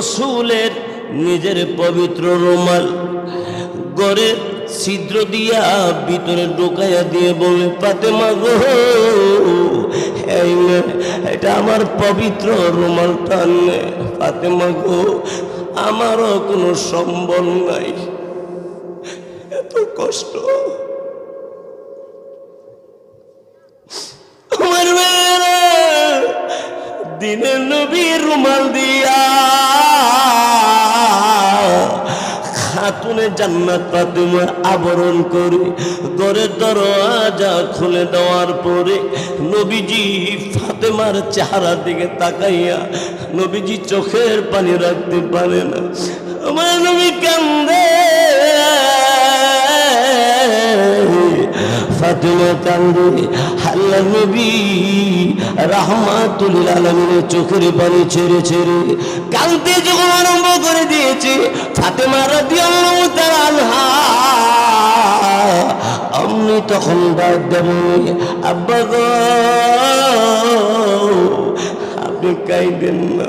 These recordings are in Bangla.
রসুলের নিজের পবিত্র রুমাল গড়ের ছিদ্র দিয়া ভিতরে ঢোকাইয়া দিয়ে বলে ফাতেমা গো এটা আমার পবিত্র রুমালটা নে, ফাতেমা গো, আমারও কোনো সম্বল নাই, এত কষ্ট। আমার দিনের নবীর রুমাল দিয়া খাতুনে জান্নাত ফাতেমা আবরণ করে, ঘরের দরওয়াজা খুলে দেওয়ার পরে নবীজি ফাতেমার চেহারার দিকে তাকাইয়া নবীজি চোখের পানি রাখতে পারে না। আমার নবী কান্দে। ফাতেমা কান্দে। আল্লাহ নবী রাহমাতুল আলমিনের চোখের পানি ছেড়ে ছেড়ে কান্দতে যখন করে দিয়েছে। ফাতেমা রাদিয়াল্লাহু তাআলা অমনি তখন ডাক দেব আব্বা গো, আপনি কাইদেন না।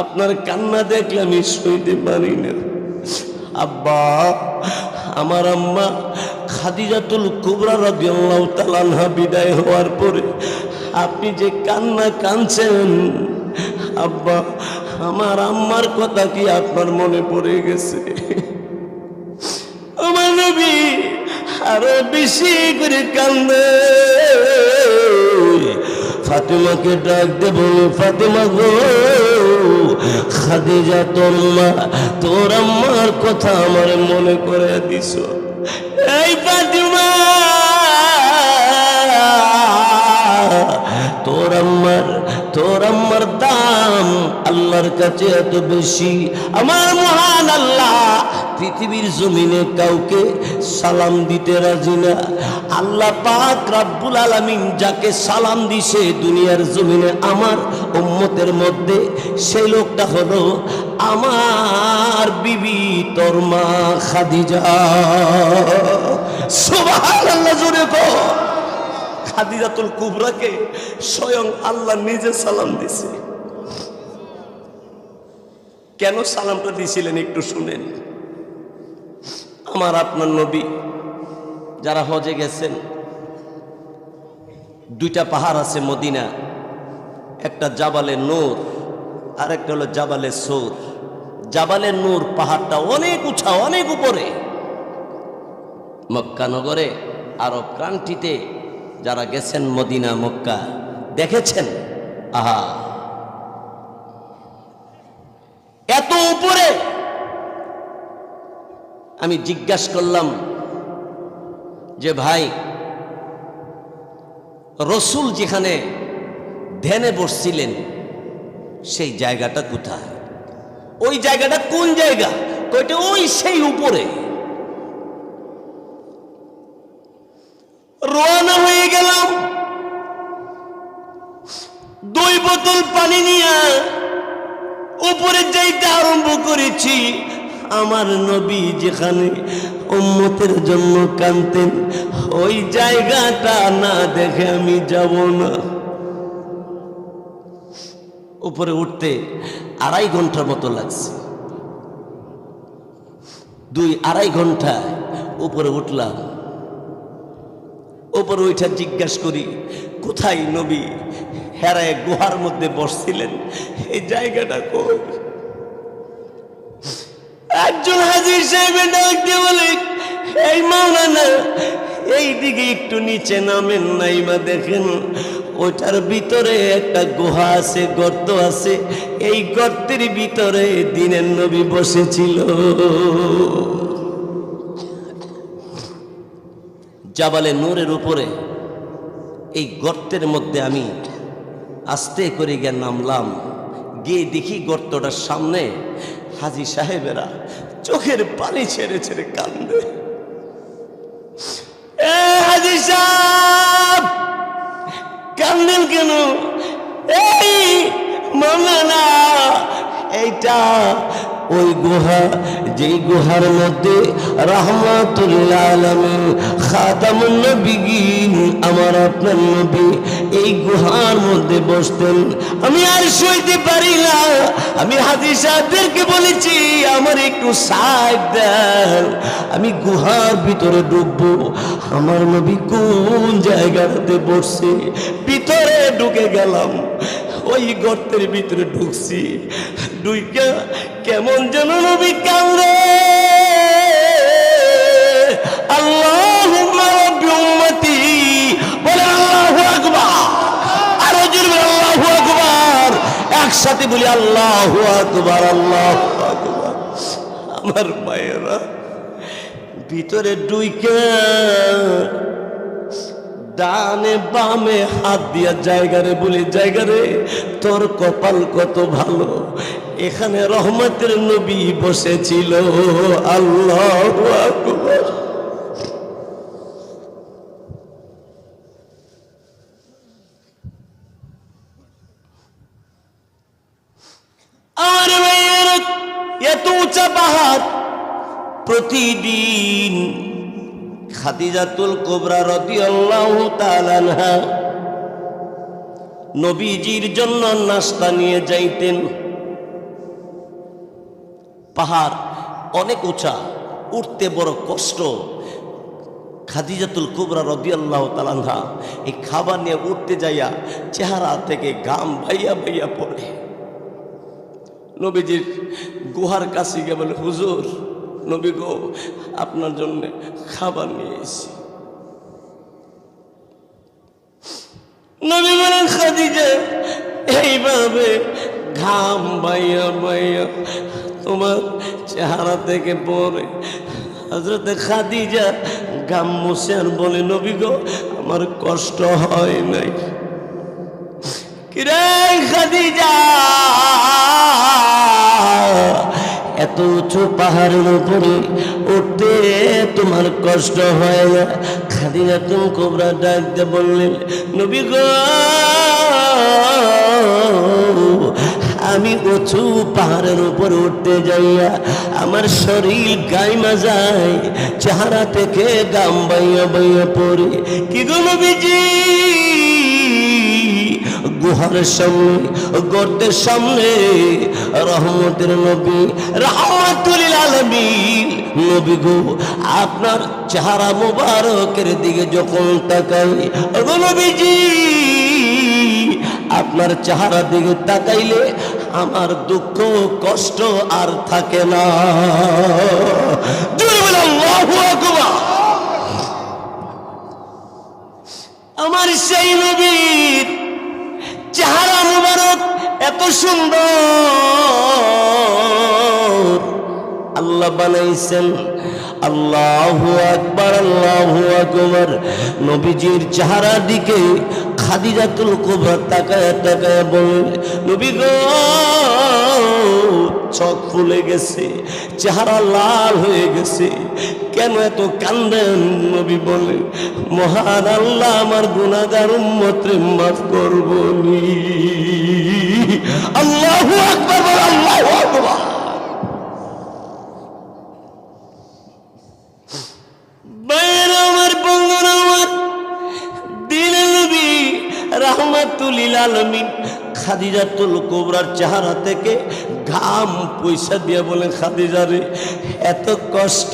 আপনার কান্না দেখলে আমি সইতে পারি না। আব্বা, আমার আম্মা খাদিজাতুল কুবরা রাদিয়াল্লাহু তাআলা বিদায় হওয়ার পরে আপনি যে কান্না কাঁদছেন, আব্বা আমার আম্মার কথা কি আপনার মনে পড়ে গেছে? আমার নবী আরও বেশি করে কান্দে। ফাতেমাকে ডাক দেব ফাতেমা গো, খাদিজা তোর মা, তোর আম্মার কথা আমার মনে করে দিস এই ফাতেমা আল্লাহর কাছে এত বেশি। আমার মহান আল্লাহ, পৃথিবীর জমিনে কাউকে সালাম দিতে রাজি না। আল্লাহ পাক রাব্বুল আলামিন যাকে সালাম দিছে দুনিয়ার জমিনে আমার উম্মতের মধ্যে, সেই লোকটা হলো আমার বিবি তোর মা খাদিজা। সুবহানাল্লাহ, জোরে কো খাদিজাতুল কুবরাকে স্বয়ং আল্লাহ নিজে সালাম দিছে। কেন সালামটা দিছিলেন একটু শুনেন। আমার আপনার নবী যারা হজে গেছেন, দুইটা পাহাড় আছে মদিনা, একটা জাবালে নূর আর একটা হলো জাবালে সোর। জাবালে নূর পাহাড়টা অনেক উঁচা, অনেক উপরে। মক্কা নগরে, আরব কান্ট্রিতে যারা গেছেন মদিনা, মক্কা, দেখেছেন? আহা। এত উপরে। আমি জিজ্ঞাসা করলাম যে, ভাই, রসুল যেখানে ধ্যানে বসছিলেন, সেই জায়গাটা কোথায়? ওই জায়গাটা কোন জায়গা? কইটা ওই সেই উপরে। রওনা হয়ে গেলাম। দুই বোতল পানি নিয়ে উপরে যাইতে আরম্ভ করেছি। আমার নবী যেখানে উম্মতের জন্য কানতেন ওই জায়গাটা না দেখে আমি যাব না। উপরে উঠতে আড়াই ঘণ্টার মতো লাগছে। দুই আড়াই ঘণ্টা উপরে উঠলাম। উপরে ওইটা জিজ্ঞাসা করি, কোথায় নবী? হেরায় গুহার মধ্যে বসছিলেন। এই জায়গাটা কই? একজন হাজির সাহেবের ডাক দিয়ে বলে, এই মাওলানা এই দিকে একটু নিচে নামেন নাই বা দেখেন ওটার ভিতরে একটা গুহা আছে, গর্ত আছে। এই গর্তের ভিতরে দিনের নবী বসেছিল। জাবালে নূরের উপরে এই গর্তের মধ্যে আমি আস্তে করে গিয়ে নামলাম। গিয়ে দেখি গর্তটার সামনে হাজি সাহেবেরা চোখের পানি ছেড়ে ছেড়ে কান্দে। এ হাজি সাহেব, কান্দেন কেন? এই মামলানা এইটা ওই গুহা, যেই গুহার মধ্যে রহমাতুল্লাহ আলমী খাতামুন নবী আমার আপনার নবী এই গুহার মধ্যে বসতেন। আমি আর সইতে পারি না। আমি হাজি সাহেবদেরকে বলেছি, আমার একটু সাইড দেন। আমি গুহার ভিতরে ডুববো আমার নবী কোন জায়গাতে বসছে? ভিতরে ঢুকে গেলাম। ওই গর্তের ভিতরে ঢুকছি। ডুইকা কেমন যেন নবী কান্দে একসাথে বলি, আল্লাহু আকবার আল্লাহু আকবার। আমার মায়েরা ভিতরে ডুইকা ডানে বামে হাত দিয়া জায়গারে বলি জায়গারে তোর কপাল কত ভালো। এখানে রহমতের নবী বসেছিল। আল্লাহ আকবার আমার ভাইয়ের এত উঁচা পাহাড় প্রতিদিন খাদিজাতুল কোবরা রাদিয়াল্লাহু তাআলা নবীজির জন্য নাস্তা নিয়ে যাইতেন। পাহাড় অনেক উঁচা, উঠতে বড় কষ্ট। খাদিজাতুল কুবরা রদিয়াল্লাহ তালানহা এই খাবার নিয়ে উঠতে যাইয়া চেহারা থেকে গাম ভাইয়া ভাইয়া পড়ে। নবীজির গুহার কাছে গিয়ে বলে, হুজুর, নবী গো, আপনার জন্য খাবার নিয়ে এসেছি। নবী বলেন, খাদিজা, এইভাবে ঘাম বাইয়া বাইয়া তোমার চেহারা থেকে পরে হজরতে খাদিজা ঘাম মুছে আর বলে, নবী গো, আমার কষ্ট হয় নাই। কিরে খাদিজা? এত উঁচু পাহাড়ের উপরে উঠতে তোমার কষ্ট হয় না? কোবরা ডাক দিয়ে বললেন, নবী গো, আমি উঁচু পাহাড়ের উপর উঠতে যাইয়া আমার শরীর গাইমা যায়, চেহারা থেকে গাম বাইয়া বাইয়া পড়ে। কি গো নবীজি? গুহার সামনে, গর্তের সামনে, রহমতের নবী রহমতুল আলমিন নবী গো, আপনার চেহারা মোবারকের দিকে যখন তাকাই গো নবীজি, আপনার চেহারা দিকে তাকাইলে আমার দুঃখ, কষ্ট আর থাকে না। আমার সেই নবীর এত সুন্দর। আল্লাহ বানাইছেন। আল্লাহু আকবার আল্লাহু আকবার। নবীজির চেহারা দিকে খাদিজাতুল কুবরা তাকায় তাকায় বলেন নবী গো, চোখ ফুলে গেছে, চেহারা লাল হয়ে গেছে। কেন এত কান্দেন? নবী বলে মহান আল্লাহ আমার গুনাগার উম্মতরে মাফ করবনি আল্লাহু আকবার আল্লাহু আকবার। রাহমাতুলিল আলমিন খাদিজাতুল কোবরার চেহারা থেকে ঘাম পয়সা দিয়ে বলে, খাদিজা রে, এত কষ্ট।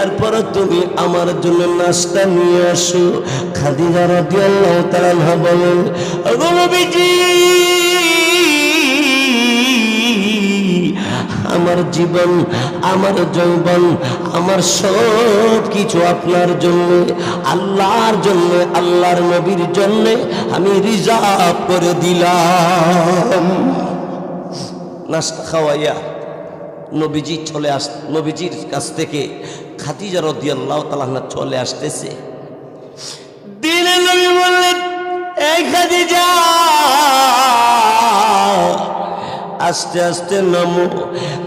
এরপর তুমি আমার জন্য নাস্তা নিয়ে আসো। খাদিজা রাদিয়াল্লাহু তাআলা বলেন ওগো নবীজি, আমার জীবন, আমার যৌবন, আমার সব কিছু আপনার জন্য, আল্লাহর জন্য, আল্লাহর নবীর জন্য আমি রিজার্ভ করে দিলাম। নাস্তা খাওয়াইয়া নবীজি চলে আস, নবীজির কাছ থেকে খাতিজা রদিয়াল্লাহ তালাহনা চলে আসতেছে। দিনে নবী বললেন, এই খাদিজা, আস্তে আস্তে নামো।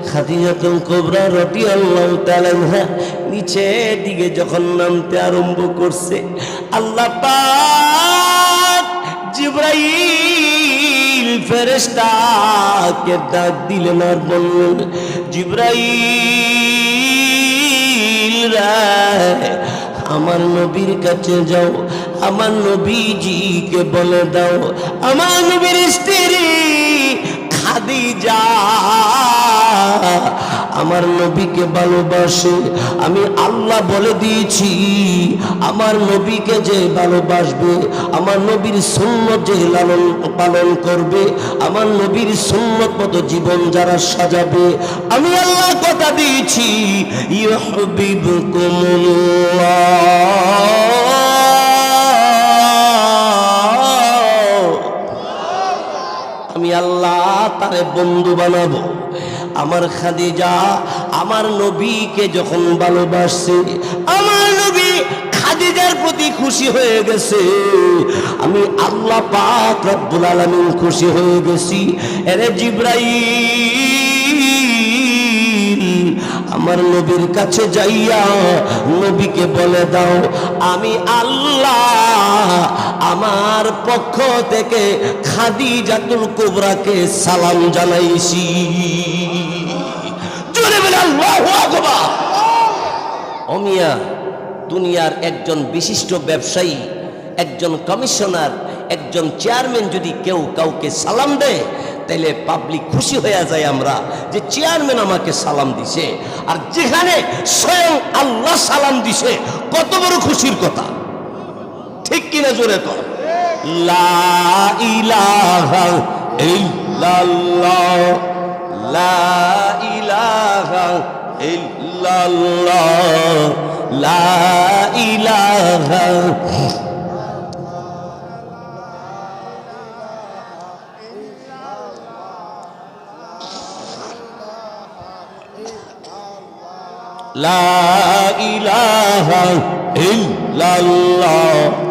খাদিজাতুল কোবরা রটি আল্লাহ তালানহা নিচের দিকে যখন নামতে আরম্ভ করছে, আল্লাহ পাক জিব্রাইল ফেরেশতাকে ডাক দিলেন আর বললেন, জিব্রাইল রে আমার নবীর কাছে যাও, আমার নবীজিকে বলে দাও, আমার নবীর স্ত্রী খাদিজা, আমার নবীকে ভালোবাসে, আমি আল্লাহ বলে দিয়েছি, আমার নবীকে যে ভালোবাসবে, আমার নবীর সুন্নত যে লালন পালন করবে, আমার নবীর সুন্নত মতো জীবন যারা সাজাবে, আমি আল্লাহ কথা দিয়েছি ইউহিব্বুকুমুল্লাহ আল্লাহ তারে বন্ধু বানাবো। আমার খাদিজা, আমার নবীকে যখন ভালোবাসছে আমার নবী খাদিজার প্রতি খুশি হয়ে গেছে। আমি আল্লাহ পাক রব্বুল আলামিন খুশি হয়ে গেছি। এরে জিব্রাইল, আমার নবীর কাছে যাইয়া নবীকে বলে দাও, আমি আল্লাহ আমার পক্ষ থেকে খাদি খাদিজাতুল কুবরাকে সালাম জানাইছি। অমিয়া দুনিয়ার একজন বিশিষ্ট ব্যবসায়ী, একজন কমিশনার, একজন চেয়ারম্যান যদি কেউ কাউকে সালাম দেয়, তাইলে পাবলিক খুশি হয়ে যায় আমরা যে চেয়ারম্যান আমাকে সালাম দিছে। আর যেখানে স্বয়ং আল্লাহ সালাম দিছে, কত বড় খুশির কথা। কিনা জোরে তো লা ইলাহা ইল্লাল্লাহ। লা ইলাহা ইল্লাল্লাহ।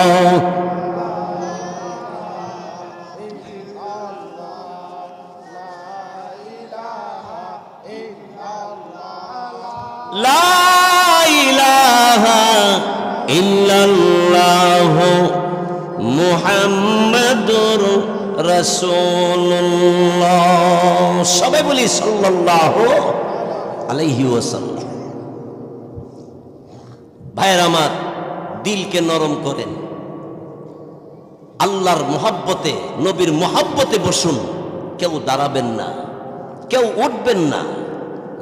সবাই বলি সাল্লাল্লাহু আলাইহি ওয়াসাল্লাম। ভাইয়ের আমার, দিলকে নরম করেন। আল্লাহর মোহাব্বতে, নবীর মোহাব্বতে বসুন। কেউ দাঁড়াবেন না, কেউ উঠবেন না,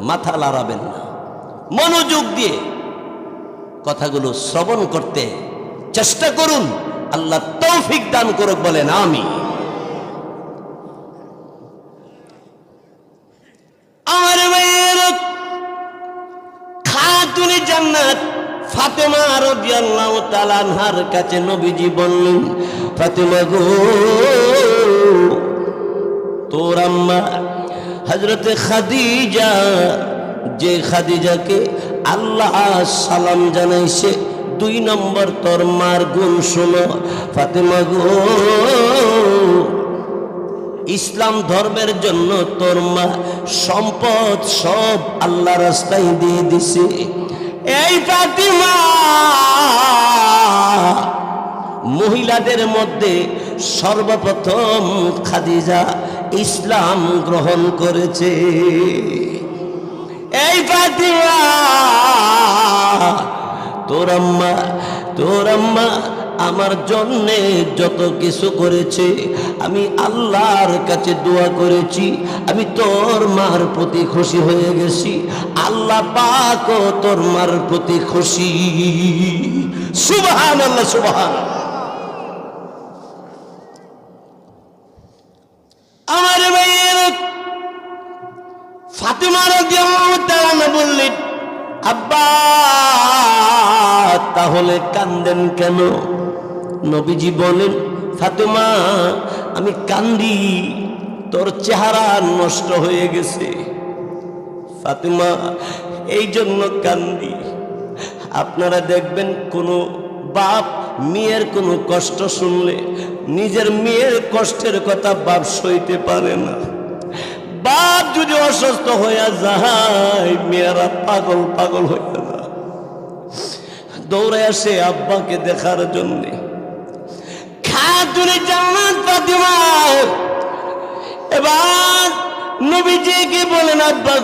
মাথা লাড়াবেন না। মনোযোগ দিয়ে কথাগুলো শ্রবণ করতে চেষ্টা করুন। আল্লাহ তৌফিক দান করুক বলেন আমি আমার মেয়ের খাতুনে জান্নাত। ফাতেমা রাদিয়াল্লাহু তাআলা আনহার কাছে নবীজি বললেন, ফাতেমা গো, তোর আম্মা হযরতে খাদিজা, যে খাদিজাকে আল্লাহ সালাম জানাইছে, দুই নম্বর তোর মার গুণ শোনো। ফাতেমা গো ইসলাম ধর্মের জন্য তোর মা সম্পদ সব আল্লাহ রাস্তায় দিয়ে দিছে। এই ফাতিমা, মহিলাদের মধ্যে সর্বপ্রথম খাদিজা ইসলাম গ্রহণ করেছে। এই ফাতিমা, তোর আম্মা তোর আম্মা আমার জন্যে যত কিছু করেছে, আমি আল্লাহর কাছে দোয়া করেছি, আমি তোর মার প্রতি খুশি হয়ে গেছি। আল্লাহ পাক তোর মার প্রতি খুশি। সুবহান আল্লাহ সুবহান আমার মেয়ের ফাতেমা রাদিয়াল্লাহু তাআলা বললেন, আব্বা, তাহলে কান্দেন কেন? নবীজি বলেন ফাতেমা, আমি কান্দি, তোর চেহারা নষ্ট হয়ে গেছে। ফাতেমা, এই জন্য কান্দি। আপনারা দেখবেন কোনো বাপ মেয়ের কোনো কষ্ট শুনলে নিজের মেয়ের কষ্টের কথা বাপ সইতে পারে না। বাপ যদি অসুস্থ হইয়া যায়, মেয়েরা পাগল পাগল হইয়া যায় দৌড়ে আসে আব্বাকে দেখার জন্যে খাতুনে জান্নাত ফাতিমা এবার বলেন, আব্বা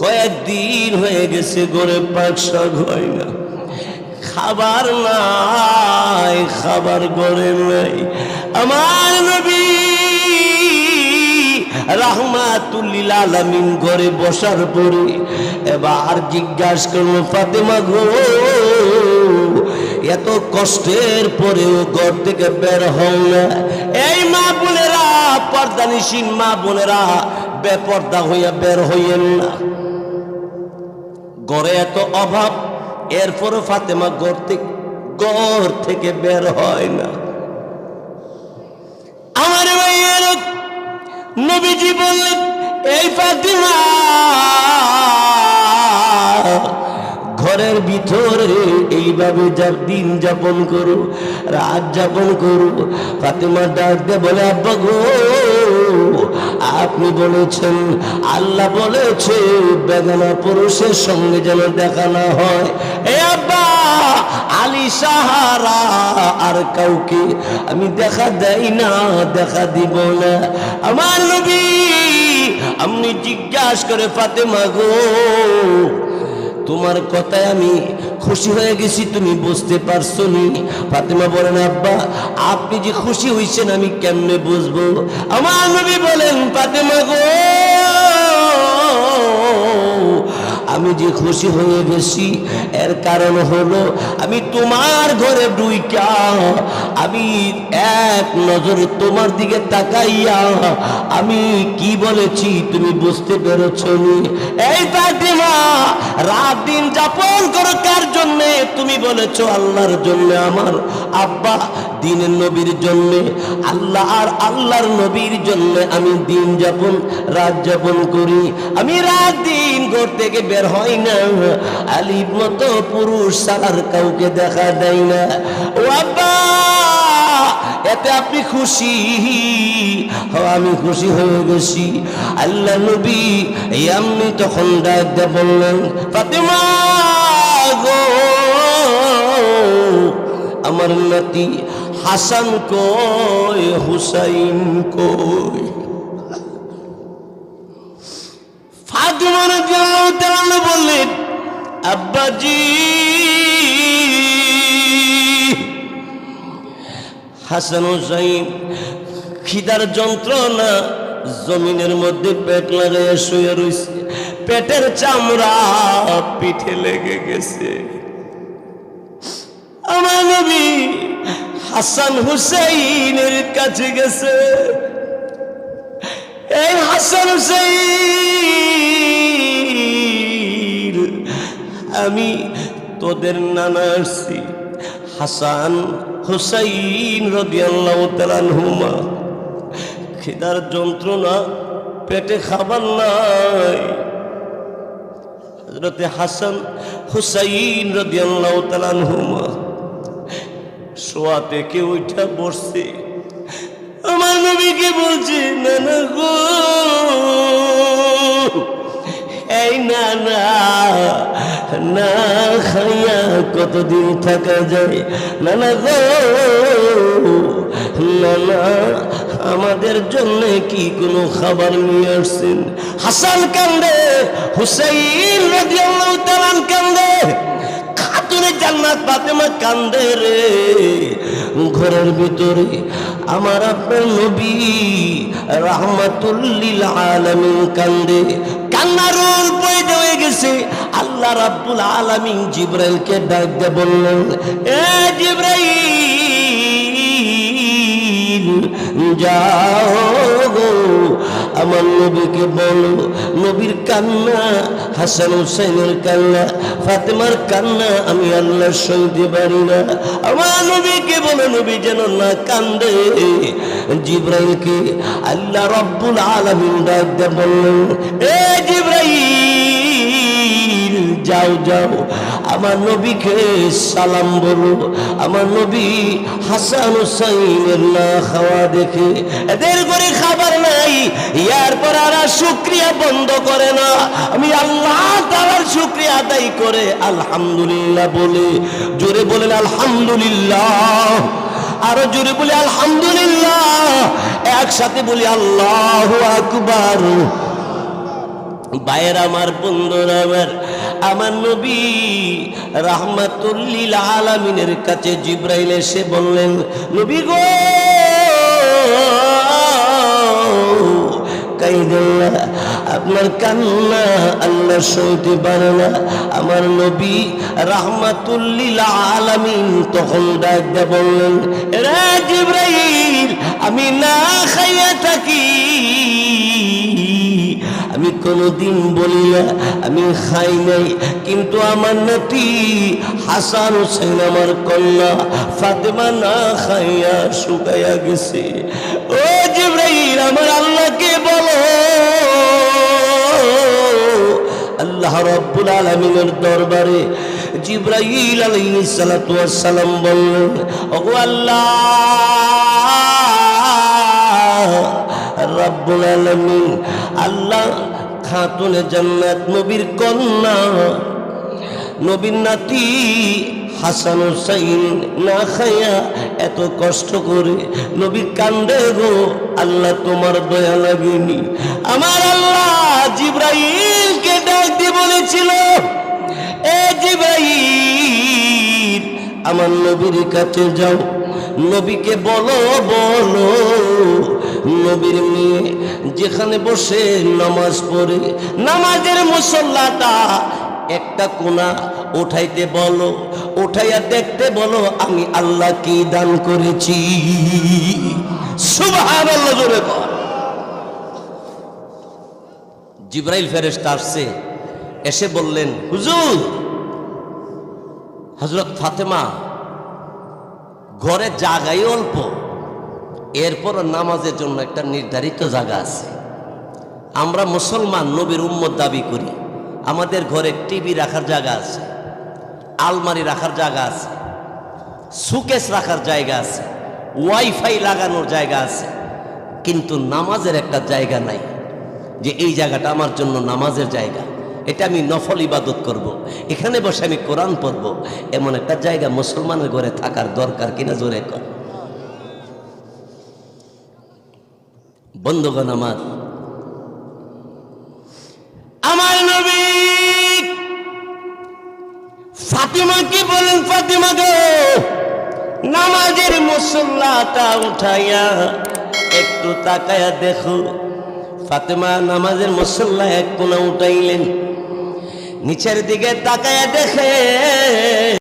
কয়েকদিন হয়ে গেছে গড়ে পাক শাক হয় না। খাবার নাই, খাবার গড়ে নাই। আমার নবী রাহমাতুল্লিল ঘরে বসার পরে এবার জিজ্ঞাসা করল, ফাতেমা গো এত কষ্টের পরেও ঘর থেকে বের হও না। এই মা বোনেরা পর্দানিসীন মা বোনেরা, বেপর্দা হইয়া বের হইয়েন না। গড়ে এত অভাব, এরপরও ফাতেমা ঘর থেকে ঘর থেকে বের হয় না। আমার ভাইয়ের নবীজি বললেন, এই ফাতিমা ঘরের ভিতরে এইভাবে যা দিন যাপন করো, রাত যাপন করো। ফাতেমা ডাক দে বলে, আব্বা গো, আপনি বলেছেন, আল্লাহ বলেছে, বেদনা পুরুষের সঙ্গে যেন দেখা না হয়। এ আব্বা, আলী সাহারা, আর কাউকে আমি দেখা দেই না, দেখা দিব না। আমার নবী আমি জিজ্ঞাসা করে, ফাতেমা গো তোমার কথায় আমি খুশি হয়ে গেছি, তুমি বুঝতে পারছ নি ফাতেমা বলেন, আব্বা, আপনি যে খুশি হয়েছেন আমি কেমনে বুঝব? আমার নবী বলেন, ফাতেমা গো আমি যে খুশি হয়ে গেছি, এর কারণ হলো আমি তোমার ঘরে ডুইকা আমি এক নজর তোমার দিকে তাকাইয়া, আমি কি বলেছি তুমি বুঝতে পেরেছ এই ফাতিমা, রাত দিন যাপন করো, কার জন্যে? তুমি বলেছ আল্লাহর জন্য, আমার আব্বা দিনের নবীর জন্যে, আল্লাহ আর আল্লাহর নবীর জন্য আমি দিন যাপন, রাত যাপন করি। আমি রাত দিন ঘর থেকে বের হই না। আলির মতো পুরুষ সালার কাউকে দেখা দেয় না। ও এতে আপনি খুশি? আমি খুশি হয়ে গেছি। আল্লাহ নবী আমি তখন ডাক দিয়ে বললেন, ফাতেমা গো, আমার নাতি হাসান কয়, হুসাইন কই বললেন, আব্বাজি, হাসান হুসাইন, খিদার যন্ত্রণা জমিনের মধ্যে পেট লাগাইয়া শুয়ে রয়েছে পেটের চামড়া পিঠে লেগে গেছে। আমার নবী হাসান হুসাইনের কাছে গেছে। এই হাসান হুসাইন আমি তোদের নানা আসছি হাসান হুসাইন রদিয়াল্লাহ তালানহুমা খিদার যন্ত্রণা, পেটে খাবার নাই। হজরতে হাসান হুসাইন রদিয়াল্লাহ তালানহুমা শোয়া থেকে ওইটা বসছে? আমার নবীকে বলছে না খাইয়া কতদিন থাকা যায়? নানা গো আমাদের জন্য কি কোনো খাবার নিয়ে আসছেন? হাসান কান্দে, হুসাইন রাদিয়াল্লাহু তাআলা কান্দে, খাতুনে জান্নাত ফাতেমা কান্দে রে। ঘরের ভিতরে আমার আপনার নবী রাহমাতুল্লিল আলামিন কান্দে। কান্নার রোল বয়ে হয়ে গেছে। আল্লাহ রাব্বুল আলামিন জিব্রাইলকে ডাক দিয়ে বললেন, এ জিব্রাইল, যাও। আমার নবীকে বলো, নবীর কান্না, হাসান হুসাইনের কান্না, ফাতেমার কান্না আমি আল্লাহ সইতে পারি না। আমার নবীকে বলো, নবী যেন না কান্দে। জিব্রাইলকে আল্লাহ রব্বুল আলমিন ডাক বললেন, এ জিব্রাইল যাও যাও। আমার নবীকে সালাম বলো। আমার নবী হাসান হুসাইনের খাওয়া দেখে এদের করে খাবার নাই। ইয়ার পর আর শুক্রিয়া বন্ধ করে না। আমি আল্লাহ তাআলার শুক্রিয়া আদায় করে আলহামদুলিল্লাহ বলে। জোরে বলেন আলহামদুলিল্লাহ। আরও জোরে বলি আলহামদুলিল্লাহ। একসাথে বলি আল্লাহ আকবার। বায়ের আমার বন্ধুরা, আমার আমার নবী রাহমাতুল্লিল আলামিনের কাছে জিব্রাইল এসে বললেন, নবী গো আপনার কান্না আল্লাহ সইতে পারে না। আমার নবী রাহমাতুল্লিল আলামিন তখন ডাক দিয়ে বললেন রে জিব্রাইল, আমি না খাইয়া থাকি। কোনোদিন বলি না আমি খাই নাই। কিন্তু আমার নাতি হাসান হোসেন, আমার কন্যা ফাতেমা না খাইয়া শুকাইয়া গেছে। ও জিব্রাইল, আমার আল্লাহকে বলো। আল্লাহ রব্বুল আলমিনের দরবারে জিব্রাইল আলাইহিস সালাতু বললেন, ওগো আল্লাহ, রব্বুল আলামিন, আল্লাহ খাতুনে জান্নাত নবীর কন্যা। নবীর নাতি হাসান হুসাইন না খাইয়া এত কষ্ট করে নবী কান্দে গো, আল্লাহ তোমার দয়া লাগেনি আমার আল্লাহ জিব্রাইলকে ডাক দিয়ে বলেছিল, এ জিব্রাইল, আমার নবীর কাছে যাও। নবীকে বলো বলো নবীর মেয়ে, যেখানে বসে নামাজ পড়ে, নামাজের মুসল্লাটা একটা কোনা উঠাইতে বলো, উঠাইয়া দেখতে বলো, আমি আল্লাহ কি দান করেছি। জিব্রাইল ফেরেশতা আসছে, এসে বললেন, হুজুর হজরত ফাতেমা, ঘরে জায়গাই অল্প। এরপর নামাজের জন্য একটা নির্ধারিত জায়গা আছে আমরা মুসলমান নবীর উম্মত দাবি করি, আমাদের ঘরে টিভি রাখার জায়গা আছে, আলমারি রাখার জায়গা আছে, সুকেস রাখার জায়গা আছে, ওয়াইফাই লাগানোর জায়গা আছে, কিন্তু নামাজের একটা জায়গা নাই যে এই জায়গাটা আমার জন্য নামাজের জায়গা এটা আমি নফল ইবাদত করব। এখানে বসে আমি কোরআন পড়ব, এমন একটা জায়গা মুসলমানের ঘরে থাকার দরকার কিনা জোরে কর বন্ধুগণ আমার। আমার নবী ফাতিমা কি বলেন ফাতিমা গো? নামাজের মুসল্লাটা উঠাইয়া একটু তাকায়া দেখো। ফাতেমা নামাজের মুসল্লা এক কোনা উঠাইলেন। নিচের দিকে তাকায়া দেখে